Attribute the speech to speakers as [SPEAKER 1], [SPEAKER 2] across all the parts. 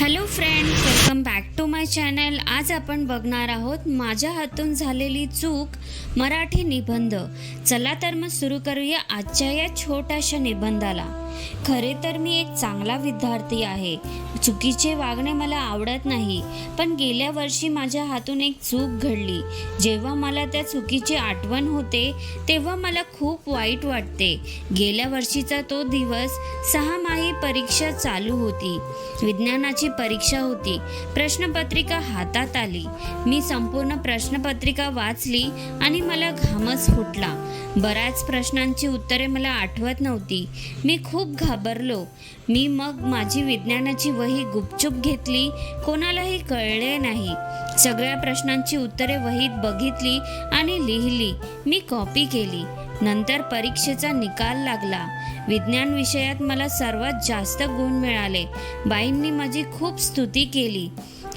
[SPEAKER 1] Hello friend welcome back to my channel. आज आपण बघणार आहोत माझ्या हातून झालेली चूक मराठी निबंध. चला तर मग सुरू करूया आजच्या या छोट्याशा निबंधाला. खरे तर मी एक चांगला विद्यार्थी आहे. चुकीचे वागणे मला आवडत नाही पण गेल्या वर्षी माझ्या हातून एक चूक घडली. जेव्हा मला त्या चुकीची आठवण होते तेव्हा मला खूप वाईट वाटते. गेल्या वर्षीचा तो दिवस सहामाही परीक्षा चालू होती. विज्ञानाची परीक्षा होती. प्रश्नपत्रिका हातात आली. मी संपूर्ण प्रश्नपत्रिका वाचली आणि मला घामच फुटला. बऱ्याच प्रश्नांची उत्तरे मला आठवत नव्हती. मी खूप घाबरलो. मी मग माझी विज्ञानाची वही गुपचूप घेतली. कोणालाही कळले नाही. सगळ्या प्रश्नांची उत्तरे वहीत बघितली आणि लिहिली. मी कॉपी केली. नंतर परीक्षेचा निकाल लागला. विज्ञान विषयात मला सर्वात जास्त गुण मिळाले. बाईंनी माझी खूप स्तुती केली.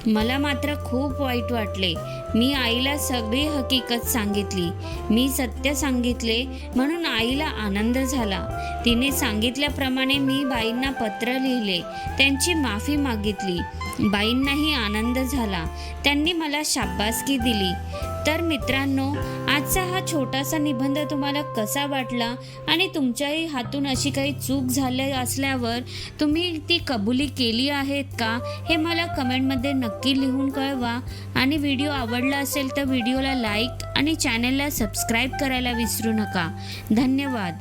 [SPEAKER 1] मला मात्र खूप वाईट वाटले. मी आईला सगळी हकीकत सांगितली. मी सत्य सांगितले म्हणून आईला आनंद झाला. तिने सांगितल्याप्रमाणे मी बाईंना पत्र लिहिले. त्यांची माफी मागितली. बाईंनाही आनंद झाला. त्यांनी मला शाबासकी दिली. तर मित्रांनो आजचा हा छोटासा निबंध तुम्हाला कसा वाटला आणि तुमच्याही हातून अशी काही चूक झाली असल्यावर तुम्ही ती कबुली केली आहेत का हे मला कमेंटमध्ये नक्की लिहून कळवा. आणि व्हिडिओ आवडला असेल तर व्हिडिओला लाईक आणि चॅनलला सबस्क्राईब करायला विसरू नका. धन्यवाद.